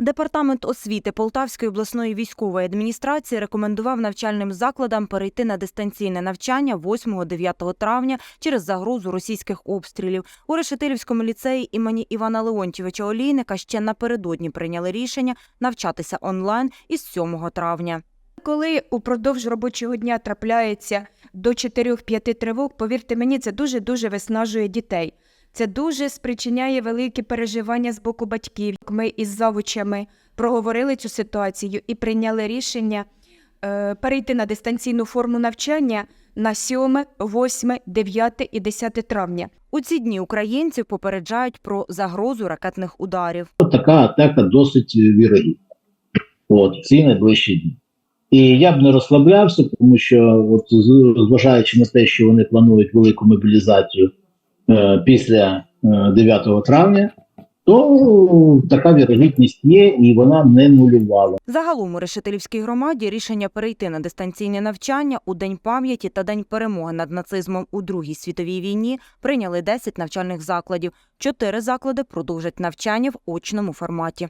Департамент освіти Полтавської обласної військової адміністрації рекомендував навчальним закладам перейти на дистанційне навчання 8-9 травня через загрозу російських обстрілів. У Решетилівському ліцеї імені Івана Леонтьовича Олійника ще напередодні прийняли рішення навчатися онлайн із 7 травня. Коли упродовж робочого дня трапляється до 4-5 тривог, повірте мені, це дуже-дуже виснажує дітей. Це дуже спричиняє великі переживання з боку батьків. Ми із завучами проговорили цю ситуацію і прийняли рішення е, перейти на дистанційну форму навчання на 7, 8, 9 і 10 травня. У ці дні українців попереджають про загрозу ракетних ударів. така атака досить вірогідна. От ці найближчі дні. І я б не розслаблявся, тому що, от, зважаючи на те, що вони планують велику мобілізацію після е, 9 травня, то така вірогідність є і вона не нулювала. Загалом у Решетилівській громаді рішення перейти на дистанційне навчання у День пам'яті та День перемоги над нацизмом у Другій світовій війні прийняли 10 навчальних закладів. Чотири заклади продовжать навчання в очному форматі.